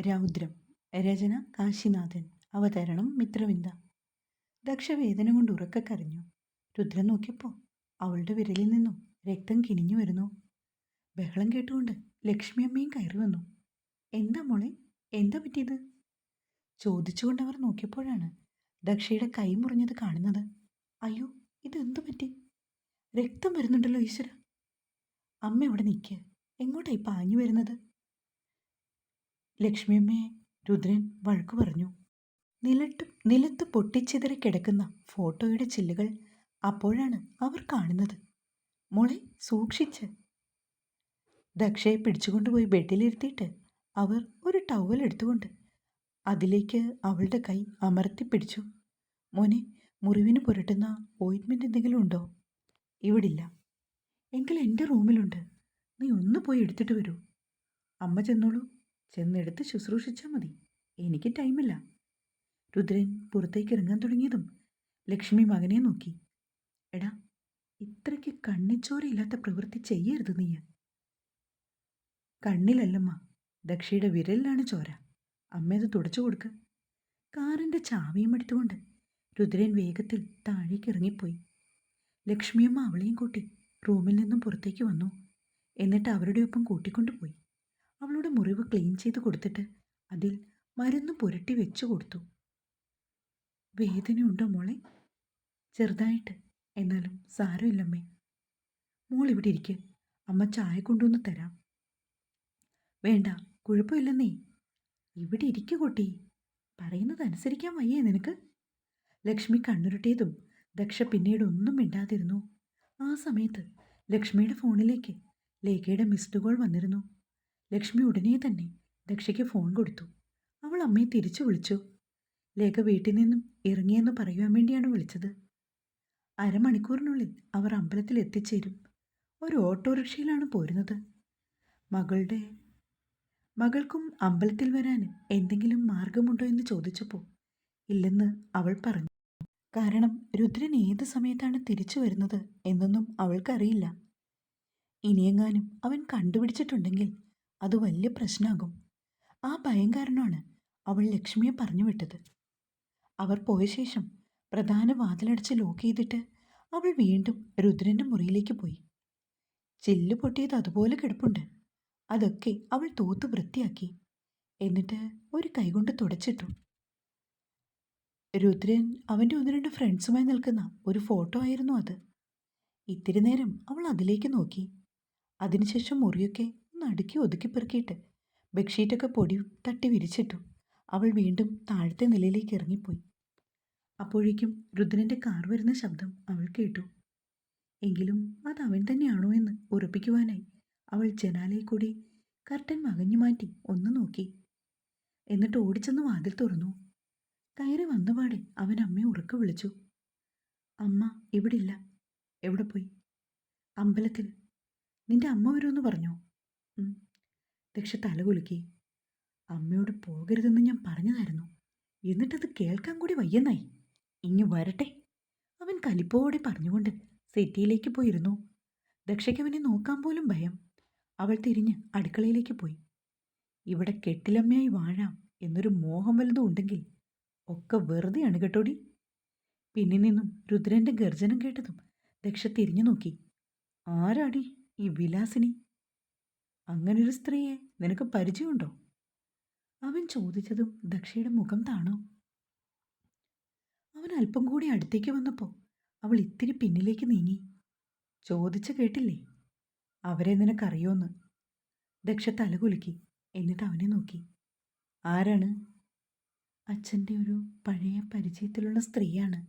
രൗദ്രം രചന കാശിനാഥൻ അവതരണം മിത്രവിന്ദ. ദക്ഷ വേദന കൊണ്ട് ഉറക്ക കരഞ്ഞു. രുദ്രൻ നോക്കിയപ്പോൾ അവളുടെ വിരലിൽ നിന്നും രക്തം കിനിഞ്ഞു വരുന്നു. ബഹളം കേട്ടുകൊണ്ട് ലക്ഷ്മി അമ്മയും കയറി വന്നു. എന്താ മോളെ എന്താ പറ്റിയത്? ചോദിച്ചുകൊണ്ട് അവർ നോക്കിയപ്പോഴാണ് ദക്ഷയുടെ കൈ മുറിഞ്ഞത് കാണുന്നത്. അയ്യോ ഇതെന്തു പറ്റി? രക്തം വരുന്നുണ്ടല്ലോ ഈശ്വര. അമ്മ ഇവിടെ നിൽക്കുക എങ്ങോട്ടായി പാഞ്ഞു വരുന്നത്? ലക്ഷ്മിയമ്മയെ രുദ്രൻ വഴക്കു പറഞ്ഞു. നിലട്ട് നിലത്ത് പൊട്ടിച്ചിതറി കിടക്കുന്ന ഫോട്ടോയുടെ ചില്ലുകൾ അപ്പോഴാണ് അവർ കാണുന്നത്. മോളെ സൂക്ഷിച്ച്. ദക്ഷയെ പിടിച്ചുകൊണ്ടുപോയി ബെഡിലിരുത്തിയിട്ട് അവർ ഒരു ടവൽ എടുത്തുകൊണ്ട് അതിലേക്ക് അവളുടെ കൈ അമർത്തി പിടിച്ചു. മോനെ മുറിവിന് പുരട്ടുന്ന ഓയിൻമെന്റ് എന്തെങ്കിലും ഉണ്ടോ? ഇവിടില്ല. എങ്കിൽ എന്റെ റൂമിലുണ്ട്. നീ ഒന്ന് പോയി എടുത്തിട്ട് വരൂ. അമ്മ ചെന്നോളൂ. ചെന്നെടുത്ത് ശുശ്രൂഷിച്ചാൽ മതി. എനിക്ക് ടൈമില്ല. രുദ്രൻ പുറത്തേക്ക് ഇറങ്ങാൻ തുടങ്ങിയതും ലക്ഷ്മി മകനെ നോക്കി. എടാ ഇത്രയ്ക്ക് കണ്ണിച്ചോരയില്ലാത്ത പ്രവൃത്തി ചെയ്യരുത് നീ. കണ്ണിലല്ലമ്മ ദക്ഷയുടെ വിരലിലാണ് ചോര. അമ്മ അത് തുടച്ചു കൊടുക്ക. കാറിന്റെ ചാവിയും എടുത്തുകൊണ്ട് രുദ്രൻ വേഗത്തിൽ താഴേക്ക് ഇറങ്ങിപ്പോയി. ലക്ഷ്മിയമ്മ അവളെയും കൂട്ടി റൂമിൽ നിന്നും പുറത്തേക്ക് വന്നു. എന്നിട്ട് അവരുടെ ഒപ്പം കൂട്ടിക്കൊണ്ടുപോയി. അവളുടെ മുറിവ് ക്ലീൻ ചെയ്ത് കൊടുത്തിട്ട് അതിൽ മരുന്ന് പുരട്ടി വെച്ചു കൊടുത്തു. വേദനയുണ്ടോ മോളെ? ചെറുതായിട്ട്. എന്നാലും സാരമില്ലമ്മേ. മോൾ ഇവിടെ ഇരിക്ക്. അമ്മ ചായ കൊണ്ടുവന്ന് തരാം. വേണ്ട കുഴപ്പമില്ലെന്നേ. ഇവിടെ ഇരിക്കു കുട്ടി. പറയുന്നത് അനുസരിക്കാൻ വയ്യേ നിനക്ക്. ലക്ഷ്മി കണ്ണുരുട്ടിയതും ദക്ഷ പിന്നീട് ഒന്നും മിണ്ടാതിരുന്നു. ആ സമയത്ത് ലക്ഷ്മിയുടെ ഫോണിലേക്ക് ലേഖയുടെ മിസ്ഡ് കോൾ വന്നിരുന്നു. ലക്ഷ്മി ഉടനെ തന്നെ ദക്ഷയ്ക്ക് ഫോൺ കൊടുത്തു. അവൾ അമ്മയെ തിരിച്ചു വിളിച്ചു. ലേഖ വീട്ടിൽ നിന്നും ഇറങ്ങിയെന്ന് പറയുവാൻ വേണ്ടിയാണ് വിളിച്ചത്. അരമണിക്കൂറിനുള്ളിൽ അവർ അമ്പലത്തിൽ എത്തിച്ചേരും. ഒരു ഓട്ടോറിക്ഷയിലാണ് പോരുന്നത്. മകളുടെ മകൾക്കും അമ്പലത്തിൽ വരാൻ എന്തെങ്കിലും മാർഗമുണ്ടോ എന്ന് ചോദിച്ചപ്പോൾ ഇല്ലെന്ന് അവൾ പറഞ്ഞു. കാരണം രുദ്രൻ ഏത് സമയത്താണ് തിരിച്ചു വരുന്നത് എന്നൊന്നും അവൾക്കറിയില്ല. ഇനിയെങ്ങാനും അവൻ കണ്ടുപിടിച്ചിട്ടുണ്ടെങ്കിൽ അത് വലിയ പ്രശ്നമാകും ആ ഭയം കാരണമാണ് അവൾ ലക്ഷ്മിയെ പറഞ്ഞു വിട്ടത്. അവർ പോയ ശേഷം പ്രധാന വാതിലടച്ച് ലോക്ക് ചെയ്തിട്ട് അവൾ വീണ്ടും രുദ്രന്റെ മുറിയിലേക്ക് പോയി. ചില്ല് പൊട്ടിയത് അതുപോലെ കിടപ്പുണ്ട്. അതൊക്കെ അവൾ തൂത്ത് വൃത്തിയാക്കി. എന്നിട്ട് ഒരു കൈകൊണ്ട് തുടച്ചിട്ടു. രുദ്രൻ അവന്റെ ഒന്ന് രണ്ട് ഫ്രണ്ട്സുമായി നിൽക്കുന്ന ഒരു ഫോട്ടോ ആയിരുന്നു അത്. ഇത്തിരി നേരം അവൾ അതിലേക്ക് നോക്കി. അതിനുശേഷം മുറിയൊക്കെ അടുക്കി ഒതുക്കി പെറുക്കിയിട്ട് ബെഡ്ഷീറ്റൊക്കെ പൊടി തട്ടി വിരിച്ചിട്ടു. അവൾ വീണ്ടും താഴത്തെ നിലയിലേക്ക് ഇറങ്ങിപ്പോയി. അപ്പോഴേക്കും രുദ്രന്റെ കാർ വരുന്ന ശബ്ദം അവൾ കേട്ടു. എങ്കിലും അത് അവൻ തന്നെയാണോ എന്ന് ഉറപ്പിക്കുവാനായി അവൾ ജനാലയിൽ കൂടി കർട്ടൻ മകഞ്ഞു മാറ്റി ഒന്ന് നോക്കി. എന്നിട്ട് ഓടിച്ചെന്ന് വാതിൽ തുറന്നു. കയറി വന്നപാടെ അവൻ അമ്മയെ ഉറക്ക വിളിച്ചു. അമ്മ ഇവിടില്ല. എവിടെ പോയി? അമ്പലത്തിൽ. നിന്റെ അമ്മ വരുമെന്ന് പറഞ്ഞോ. ദക്ഷ തല കുലുക്കി. അമ്മയോട് പോകരുതെന്ന് ഞാൻ പറഞ്ഞതായിരുന്നു. എന്നിട്ടത് കേൾക്കാൻ കൂടി വയ്യെന്നായി. ഇങ്ങു വരട്ടെ. അവൻ കലിപ്പോടെ പറഞ്ഞുകൊണ്ട് സെറ്റിയിലേക്ക് പോയിരുന്നു. ദക്ഷയ്ക്ക് അവനെ നോക്കാൻ പോലും ഭയം. അവൾ തിരിഞ്ഞ് അടുക്കളയിലേക്ക് പോയി. ഇവിടെ കെട്ടിലമ്മയായി വാഴാം എന്നൊരു മോഹം വലുതും ഉണ്ടെങ്കിൽ ഒക്കെ വെറുതെയാണ് കേട്ടോടി. പിന്നിൽ നിന്നും രുദ്രന്റെ ഗർജനം കേട്ടതും ദക്ഷ തിരിഞ്ഞു നോക്കി. ആരാടി ഈ വിലാസിനി? അങ്ങനൊരു സ്ത്രീയെ നിനക്ക് പരിചയമുണ്ടോ? അവൻ ചോദിച്ചതും ദക്ഷയുടെ മുഖം താണു? അവൻ അല്പം കൂടി അടുത്തേക്ക് വന്നപ്പോൾ അവൾ ഇത്തിരി പിന്നിലേക്ക് നീങ്ങി. ചോദിച്ചു കേട്ടില്ലേ? അവരെ നിനക്കറിയോന്ന്? ദക്ഷ തലകുലുക്കി എന്നിട്ട് അവനെ നോക്കി. ആരാണ്? അച്ഛന്റെ ഒരു പഴയ പരിചയത്തിലുള്ള സ്ത്രീയാണ്.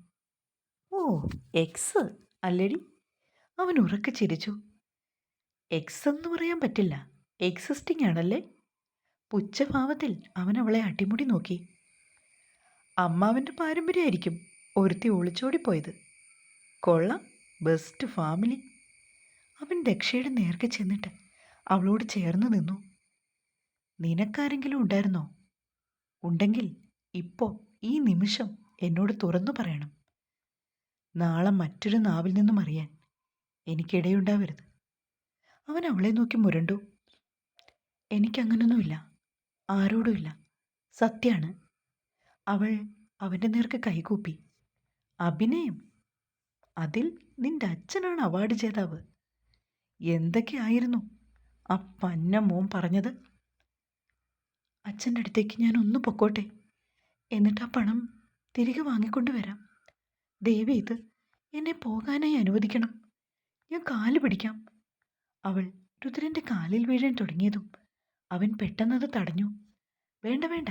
ഓ എക്സ് അല്ലടി? അവൻ ഉറക്കെ ചിരിച്ചു. എക്സ് എന്ന് പറയാൻ പറ്റില്ല. എക്സിസ്റ്റിംഗ് ആണല്ലേ? പുച്ഛഭാവത്തിൽ അവൻ അവളെ അടിമുടി നോക്കി. അമ്മാവന്റെ പാരമ്പര്യമായിരിക്കും ഒരുത്തി ഒളിച്ചോടിപ്പോയത്. കൊള്ളാം ബെസ്റ്റ് ഫാമിലി അവൻ ദക്ഷയുടെ നേർക്ക് ചെന്നിട്ട് അവളോട് ചേർന്ന് നിന്നു. നിനക്കാരെങ്കിലും ഉണ്ടായിരുന്നോ? ഉണ്ടെങ്കിൽ ഇപ്പോൾ ഈ നിമിഷം എന്നോട് തുറന്നു പറയണം. നാളെ മറ്റൊരു നാവിൽ നിന്നും അറിയാൻ എനിക്കിടയുണ്ടാവരുത്. അവൻ അവളെ നോക്കി മുരണ്ടു. എനിക്കങ്ങനൊന്നുമില്ല. ആരോടുമില്ല. സത്യാണ്. അവൾ അവന്റെ നേർക്ക് കൈകൂപ്പി. അഭിനയം? അതിൽ നിന്റെ അച്ഛനാണ് അവാർഡ് ജേതാവ്. എന്തൊക്കെയായിരുന്നു ആ പന്ന മോൻ പറഞ്ഞത്. അച്ഛന്റെ അടുത്തേക്ക് ഞാൻ ഒന്ന് പൊക്കോട്ടെ. എന്നിട്ട് ആ പണം തിരികെ വാങ്ങിക്കൊണ്ട് വരാം. ദേവി ഇത് എന്നെ പോകാനായി അനുവദിക്കണം. ഞാൻ കാൽ പിടിക്കാം. അവൾ രുദ്രന്റെ കാലിൽ വീഴാൻ തുടങ്ങിയതും അവൻ പെട്ടെന്നത് തടഞ്ഞു. വേണ്ട വേണ്ട.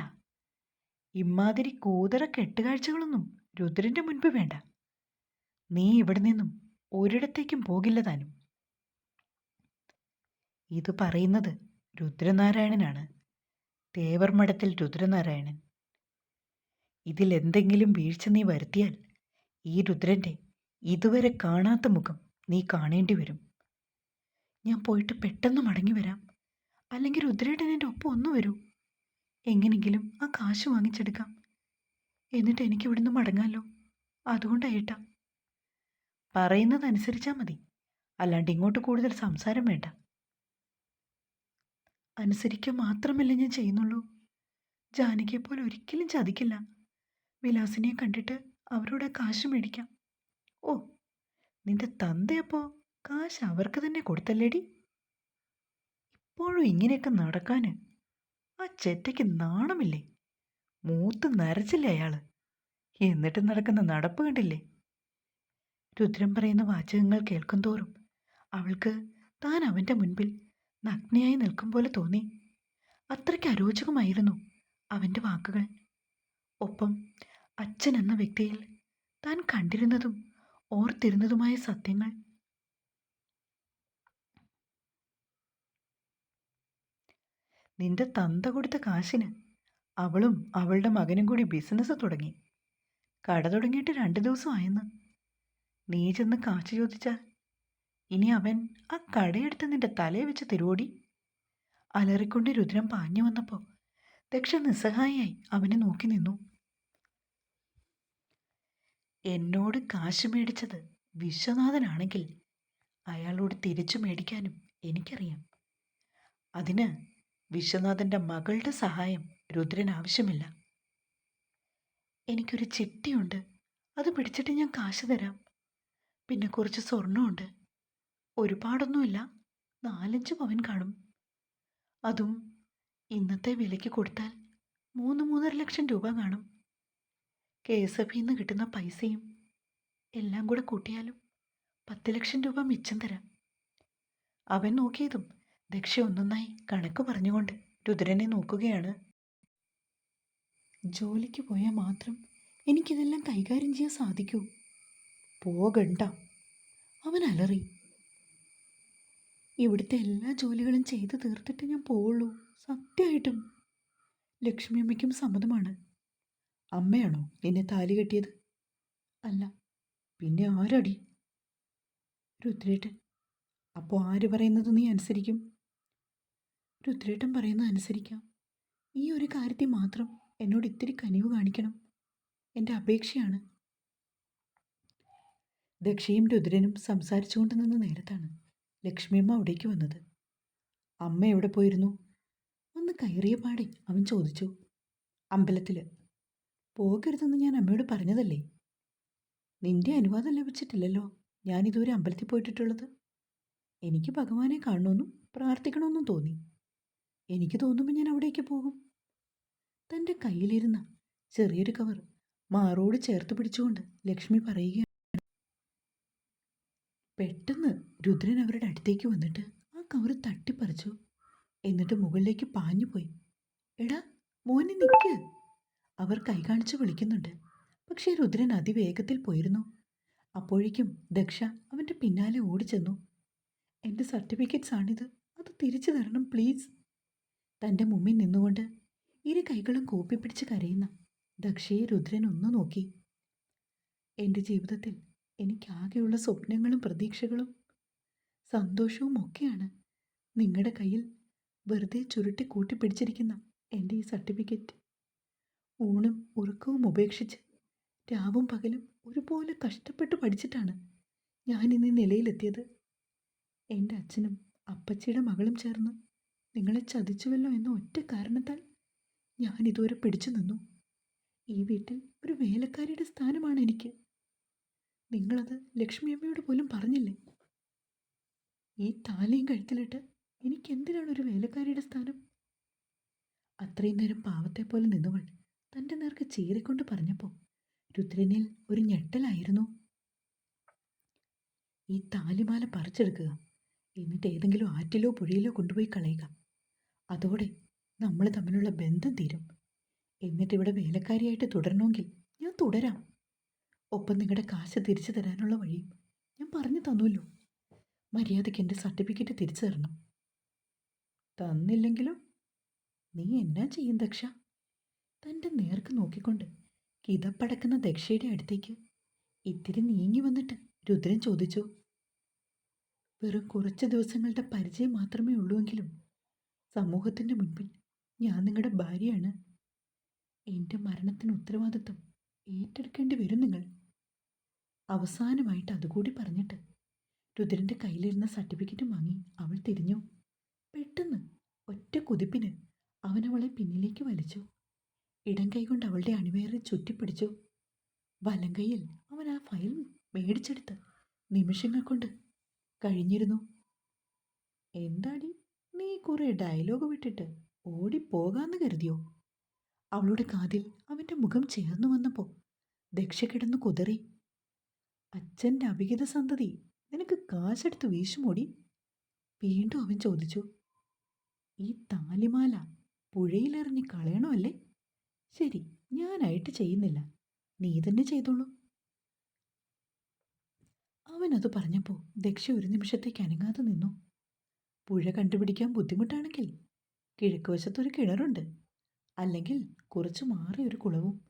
ഇമ്മാതിരി കൂതറ കെട്ടുകാഴ്ചകളൊന്നും രുദ്രന്റെ മുൻപ് വേണ്ട. നീ ഇവിടെ നിന്നും ഒരിടത്തേക്കും പോകില്ല താനും. ഇത് പറയുന്നത് രുദ്രനാരായണനാണ്. തേവർ മഠത്തിൽ രുദ്രനാരായണൻ ഇതിലെന്തെങ്കിലും വീഴ്ച നീ വരുത്തിയാൽ ഈ രുദ്രന്റെ ഇതുവരെ കാണാത്ത മുഖം നീ കാണേണ്ടി വരും ഞാൻ പോയിട്ട് പെട്ടെന്ന് മടങ്ങി വരാം. അല്ലെങ്കിൽ രുദ്രേട്ടൻ എന്റെ ഒപ്പം ഒന്ന് വരൂ. എങ്ങനെങ്കിലും ആ കാശ് വാങ്ങിച്ചെടുക്കാം. എന്നിട്ട് എനിക്ക് ഇവിടുന്ന് മടങ്ങാമല്ലോ അതുകൊണ്ടായിട്ടാ പറയുന്നത് അനുസരിച്ചാൽ മതി. അല്ലാണ്ട് ഇങ്ങോട്ട് കൂടുതൽ സംസാരം വേണ്ട. അനുസരിക്കുക മാത്രമല്ല ഞാൻ ചെയ്യുന്നുള്ളൂ. ജാനകിയെ പോലെ ഒരിക്കലും ചതിക്കില്ല. വിലാസിനെ കണ്ടിട്ട് അവരോട് കാശ് മേടിക്കാം. ഓ നിന്റെ തന്തയപ്പോ കാശ് അവർക്ക് തന്നെ കൊടുത്തല്ലേടി? ഇപ്പോഴും ഇങ്ങനെയൊക്കെ നടക്കാന് ആ ചെറ്റയ്ക്ക് നാണമില്ലേ? മൂത്ത് നരച്ചില്ലേ അയാൾ? എന്നിട്ട് നടക്കുന്ന നടപ്പ് കണ്ടില്ലേ? രുദ്രൻ പറയുന്ന വാചകങ്ങൾ കേൾക്കും തോറും അവൾക്ക് താൻ അവന്റെ മുൻപിൽ നഗ്നയായി നിൽക്കും പോലെ തോന്നി. അത്രയ്ക്ക് അരോചകമായിരുന്നു അവന്റെ വാക്കുകൾ. ഒപ്പം അച്ഛൻ എന്ന വ്യക്തിയിൽ താൻ കണ്ടിരുന്നതും ഓർത്തിരുന്നതുമായ സത്യങ്ങൾ നിന്റെ തന്ത കൊടുത്ത കാശിന് അവളും അവളുടെ മകനും കൂടി ബിസിനസ് തുടങ്ങി. കട തുടങ്ങിയിട്ട് രണ്ട് ദിവസമായെന്ന് നീ ചെന്ന് കാശ് ചോദിച്ചാൽ ഇനി അവൻ ആ കടയെടുത്ത് നിന്റെ തലയെ വെച്ച് തിരുവോടി. അലറിക്കൊണ്ട് രുദ്രം പാഞ്ഞു വന്നപ്പോൾ ദക്ഷ നിസ്സഹായിയായി അവനെ നോക്കി നിന്നു. എന്നോട് കാശ് മേടിച്ചത് വിശ്വനാഥനാണെങ്കിൽ അയാളോട് തിരിച്ചു മേടിക്കാനും എനിക്കറിയാം. അതിന് വിശ്വനാഥന്റെ മകളുടെ സഹായം രുദ്രൻ ആവശ്യമില്ല. എനിക്കൊരു ചിട്ടിയുണ്ട്. അത് പിടിച്ചിട്ട് ഞാൻ കാശ് തരാം. പിന്നെ കുറച്ച് സ്വർണമുണ്ട്. ഒരുപാടൊന്നുമില്ല. നാലഞ്ച് പവൻ കാണും. അതും ഇന്നത്തെ വിലയ്ക്ക് കൊടുത്താൽ മൂന്ന് മൂന്നര ലക്ഷം രൂപ കാണും. കെ എസ് എഫ് നിന്ന് കിട്ടുന്ന പൈസയും എല്ലാം കൂടെ കൂട്ടിയാലും പത്ത് ലക്ഷം രൂപ മിച്ചം തരാം. അവൻ നോക്കിയതും ദക്ഷ ഒന്നൊന്നായി കണക്ക് പറഞ്ഞുകൊണ്ട് രുദ്രനെ നോക്കുകയാണ്. ജോലിക്ക് പോയാൽ മാത്രം എനിക്കിതെല്ലാം കൈകാര്യം ചെയ്യാൻ സാധിക്കൂ. പോകണ്ട. അവൻ അലറി. ഇവിടുത്തെ എല്ലാ ജോലികളും ചെയ്തു തീർത്തിട്ട് ഞാൻ പോവുള്ളൂ. സത്യമായിട്ടും. ലക്ഷ്മി അമ്മയ്ക്കും സമ്മതമാണ്. അമ്മയാണോ നിന്നെ താലി കെട്ടിയത്? അല്ല. പിന്നെ ആരടി? രുദ്രേട്ടൻ. അപ്പോൾ ആര് പറയുന്നത് നീ അനുസരിക്കും? രുദ്രേട്ടൻ പറയുന്നത് അനുസരിക്കാം. ഈ ഒരു കാര്യത്തിൽ മാത്രം എന്നോട് ഇത്തിരി കനിവ് കാണിക്കണം. എന്റെ അപേക്ഷയാണ്. ദക്ഷയും രുദ്രനും സംസാരിച്ചുകൊണ്ട് നിന്ന നേരത്താണ് ലക്ഷ്മിയമ്മ അവിടേക്ക് വന്നത്. അമ്മ എവിടെ പോയിരുന്നു? ഒന്ന് കയറിയ പാടെ അവൻ ചോദിച്ചു. അമ്പലത്തിൽ പോകരുതെന്ന് ഞാൻ അമ്മയോട് പറഞ്ഞതല്ലേ? നിന്റെ അനുവാദം ലഭിച്ചിട്ടില്ലല്ലോ. ഞാൻ ഇതുവരെ അമ്പലത്തിൽ പോയിട്ടുള്ളത് എനിക്ക് ഭഗവാനെ കാണണമെന്നും പ്രാർത്ഥിക്കണമെന്നും തോന്നി. എനിക്ക് തോന്നുമ്പോൾ ഞാൻ അവിടേക്ക് പോകും. തന്റെ കയ്യിലിരുന്ന ചെറിയൊരു കവർ മാറോട് ചേർത്ത് പിടിച്ചുകൊണ്ട് ലക്ഷ്മി പറയുകയാണ്. പെട്ടെന്ന് രുദ്രൻ അവരുടെ അടുത്തേക്ക് വന്നിട്ട് ആ കവർ തട്ടിപ്പറിച്ചു. എന്നിട്ട് മുകളിലേക്ക് പാഞ്ഞുപോയി. എടാ മോനെ നിൽക്ക് അവർ കൈ കാണിച്ച് വിളിക്കുന്നുണ്ട്. പക്ഷേ രുദ്രൻ അതിവേഗത്തിൽ പോയിരുന്നു. അപ്പോഴേക്കും ദക്ഷ അവന്റെ പിന്നാലെ ഓടിച്ചെന്നു. എന്റെ സർട്ടിഫിക്കറ്റ്സ് ആണിത് അത് തിരിച്ചു തരണം പ്ലീസ്. തന്റെ മുമ്പിൽ നിന്നുകൊണ്ട് ഇരു കൈകളും കൂപ്പിപ്പിടിച്ച് കരയുന്ന ദക്ഷയെ രുദ്രൻ ഒന്ന് നോക്കി. എന്റെ ജീവിതത്തിൽ എനിക്കാകെയുള്ള സ്വപ്നങ്ങളും പ്രതീക്ഷകളും സന്തോഷവും ഒക്കെയാണ് നിങ്ങളുടെ കയ്യിൽ വെറുതെ ചുരുട്ടി കൂട്ടിപ്പിടിച്ചിരിക്കുന്ന എന്റെ ഈ സർട്ടിഫിക്കറ്റ്. ഊണും ഉറക്കവും ഉപേക്ഷിച്ച് രാവും പകലും ഒരുപോലെ കഷ്ടപ്പെട്ട് പഠിച്ചിട്ടാണ് ഞാൻ ഇന്ന് നിലയിലെത്തിയത്. എന്റെ അച്ഛനും അപ്പച്ചിയുടെ മകളും ചേർന്ന് നിങ്ങളെ ചതിച്ചുവല്ലോ എന്ന ഒറ്റ കാരണത്താൽ ഞാൻ ഇതുവരെ പിടിച്ചു നിന്നു. ഈ വീട്ടിൽ ഒരു വേലക്കാരിയുടെ സ്ഥാനമാണ് എനിക്ക്. നിങ്ങളത് ലക്ഷ്മിയമ്മയോട് പോലും പറഞ്ഞില്ലേ? ഈ താലിയും കഴുത്തിലിട്ട് എനിക്ക് എന്തിനാണ് ഒരു വേലക്കാരിയുടെ സ്ഥാനം? അത്രയും നേരം പാവത്തെ പോലെ നിന്നവൾ തന്റെ നേർക്ക് ചീറിക്കൊണ്ട് പറഞ്ഞപ്പോൾ രുദ്രനിൽ ഒരു ഞെട്ടലായിരുന്നു. ഈ താലിമാല പറിച്ചെടുക്കുക എന്നിട്ട് ഏതെങ്കിലും ആറ്റിലോ പുഴയിലോ കൊണ്ടുപോയി കളയുക. അതോടെ നമ്മൾ തമ്മിലുള്ള ബന്ധം തീരും. എന്നിട്ട് ഇവിടെ വേലക്കാരിയായിട്ട് തുടരണമെങ്കിൽ ഞാൻ തുടരാം. ഒപ്പം നിങ്ങളുടെ കാശ് തിരിച്ചു തരാനുള്ള വഴിയും ഞാൻ പറഞ്ഞു തന്നുല്ലോ. മര്യാദയ്ക്ക് എന്റെ സർട്ടിഫിക്കറ്റ് തിരിച്ചു തരണം. തന്നില്ലെങ്കിലോ നീ എന്നാ ചെയ്യും ദക്ഷ? തന്റെ നേർക്ക് നോക്കിക്കൊണ്ട് കിതപ്പടക്കുന്ന ദക്ഷയുടെ അടുത്തേക്ക് ഇത്തിരി നീങ്ങി വന്നിട്ട് രുദ്രൻ ചോദിച്ചു വെറും കുറച്ച് ദിവസങ്ങളുടെ പരിചയം മാത്രമേ ഉള്ളൂവെങ്കിലും സമൂഹത്തിന്റെ മുൻപിൽ ഞാൻ നിങ്ങളുടെ ഭാര്യയാണ്. എന്റെ മരണത്തിന് ഉത്തരവാദിത്വം ഏറ്റെടുക്കേണ്ടി വരും നിങ്ങൾ. അവസാനമായിട്ട് അതുകൂടി പറഞ്ഞിട്ട് രുദ്രന്റെ കയ്യിലിരുന്ന സർട്ടിഫിക്കറ്റ് വാങ്ങി അവൾ തിരിഞ്ഞു. പെട്ടെന്ന് ഒറ്റ കുതിപ്പിന് അവനവളെ പിന്നിലേക്ക് വലിച്ചു. ഇടം കൈകൊണ്ട് അവളുടെ അണിവേറിൽ ചുറ്റിപ്പിടിച്ചു. വലം കൈയിൽ അവൻ ആ ഫയൽ മേടിച്ചെടുത്ത് നിമിഷങ്ങൾ കൊണ്ട് കഴിഞ്ഞിരുന്നു. എന്താടി കുറെ ഡയലോഗ് വിട്ടിട്ട് ഓടിപ്പോകാന്ന് കരുതിയോ? അവളുടെ കാതിൽ അവന്റെ മുഖം ചേർന്നു വന്നപ്പോൾ ദക്ഷ കിടന്നു കുതറി. അച്ഛന്റെ അഭിഹിത സന്തതി നിനക്ക് കാശെടുത്ത് വീശുമോടി? വീണ്ടും അവൻ ചോദിച്ചു. ഈ താലിമാല പുഴയിലെറിഞ്ഞ് കളയണോ അല്ലേ? ശരി ഞാനായിട്ട് ചെയ്യുന്നില്ല. നീ തന്നെ ചെയ്തോളൂ. അവനത് പറഞ്ഞപ്പോൾ ദക്ഷ ഒരു നിമിഷത്തേക്ക് അനങ്ങാതെ നിന്നു. പുഴ കണ്ടുപിടിക്കാൻ ബുദ്ധിമുട്ടാണെങ്കിൽ കിഴക്കുവശത്തൊരു കിണറുണ്ട്. അല്ലെങ്കിൽ കുറച്ച് മാറി ഒരു കുളവും.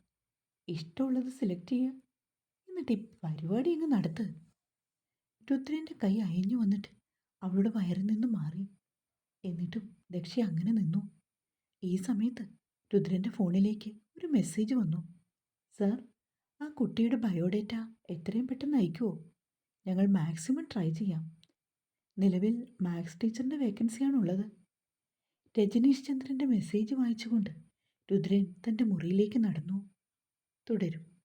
ഇഷ്ടമുള്ളത് സെലക്ട് ചെയ്യുക. എന്നിട്ട് ഈ പരിപാടി അങ്ങ് നടത്ത്. രുദ്രന്റെ കൈ അയഞ്ഞു വന്നിട്ട് അവളുടെ വയറിൽ നിന്ന് മാറി. എന്നിട്ടും ദക്ഷ അങ്ങനെ നിന്നു. ഈ സമയത്ത് രുദ്രന്റെ ഫോണിലേക്ക് ഒരു മെസ്സേജ് വന്നു. സർ ആ കുട്ടിയുടെ ബയോഡേറ്റ എത്രയും പെട്ടെന്ന് അയക്കുമോ ഞങ്ങൾ മാക്സിമം ട്രൈ ചെയ്യാം. നിലവിൽ മാത്സ് ടീച്ചറിന്റെ വേക്കൻസിയാണുള്ളത്. രജനീഷ് ചന്ദ്രന്റെ മെസ്സേജ് വായിച്ചുകൊണ്ട് രുദ്രൻ തന്റെ മുറിയിലേക്ക് നടന്നു. തുടരും.